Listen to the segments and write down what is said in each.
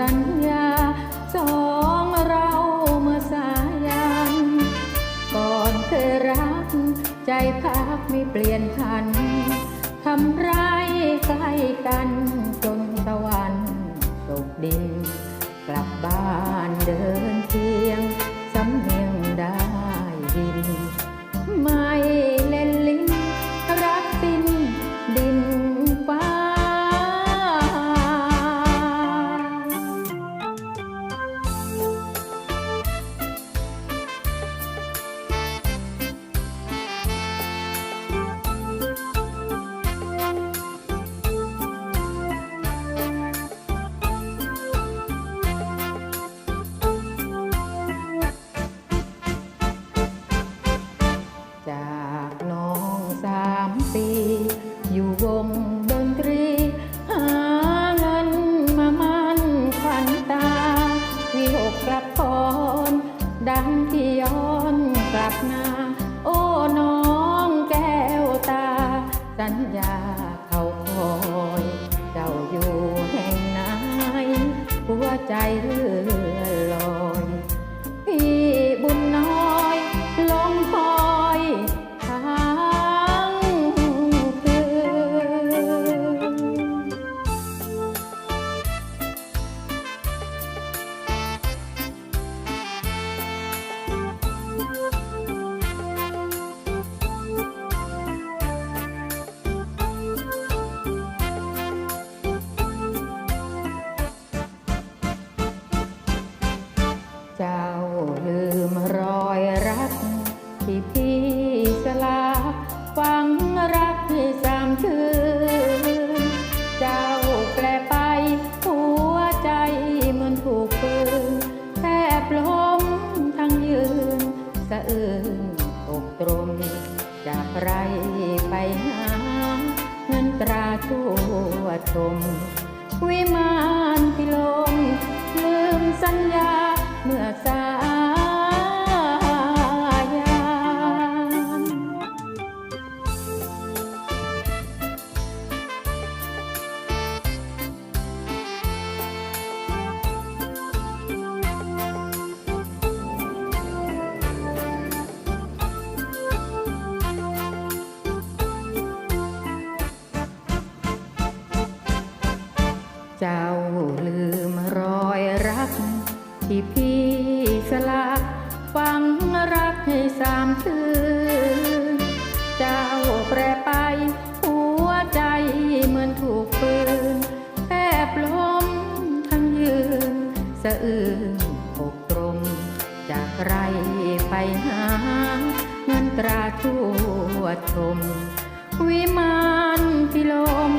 สัญญาสองเราเมื่อสายัน ก่อนเคยรัก ใจพักไม่เปลี่ยนพันทำร้ายใกล้กันจนตะวันตกดิน กลับบ้านเดินเทียง สำเนียงได้ยิน กกลับพรดังที่ย้อนกลับมาโอ้น้องแก้วตา สัญญาเขาคอยเจ้าอยู่แห่งไหนหัวใจเลื่อนลอย แปลไป หัวใจเหมือนถูกปืนแทบล้มทั้งยืน สะอื้นตกตรม จากไรไปหา เงินตราทั่วชม ที่พี่สลักฟังรักให้สามคืนเจ้าแปรไป หัวใจเหมือนถูกปืนแทบล้มทั้งยืน สะอื้นอกตรม จากไรไปหา เงินตราทั่วชม วิมานพิลม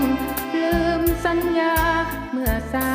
ลืมสัญญาเมื่อสา